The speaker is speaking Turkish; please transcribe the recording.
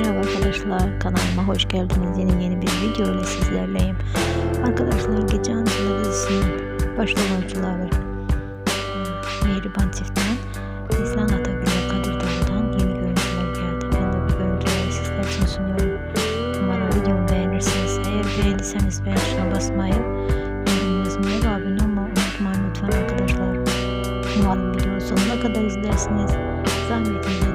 Merhaba arkadaşlar kanalıma hoş geldiniz. Yeni yeni bir video ile sizlerleyim. Arkadaşlar Gece Antılı dizisinin başrolcüleri e, Mihriban Çift'ten Neslihan Atagül ve Kadir Dağlı'dan yeni görüntüler geldi. Ben de bu görüntüleri sizler için sunuyorum. Umarım videomu beğenirsiniz. Eğer beğendiyseniz beğen tuşuna basmayı, yorum yazmayı ve abone olmayı unutmayın lütfen arkadaşlar. Umarım videonun sonuna kadar izlersiniz. Zahmetiniz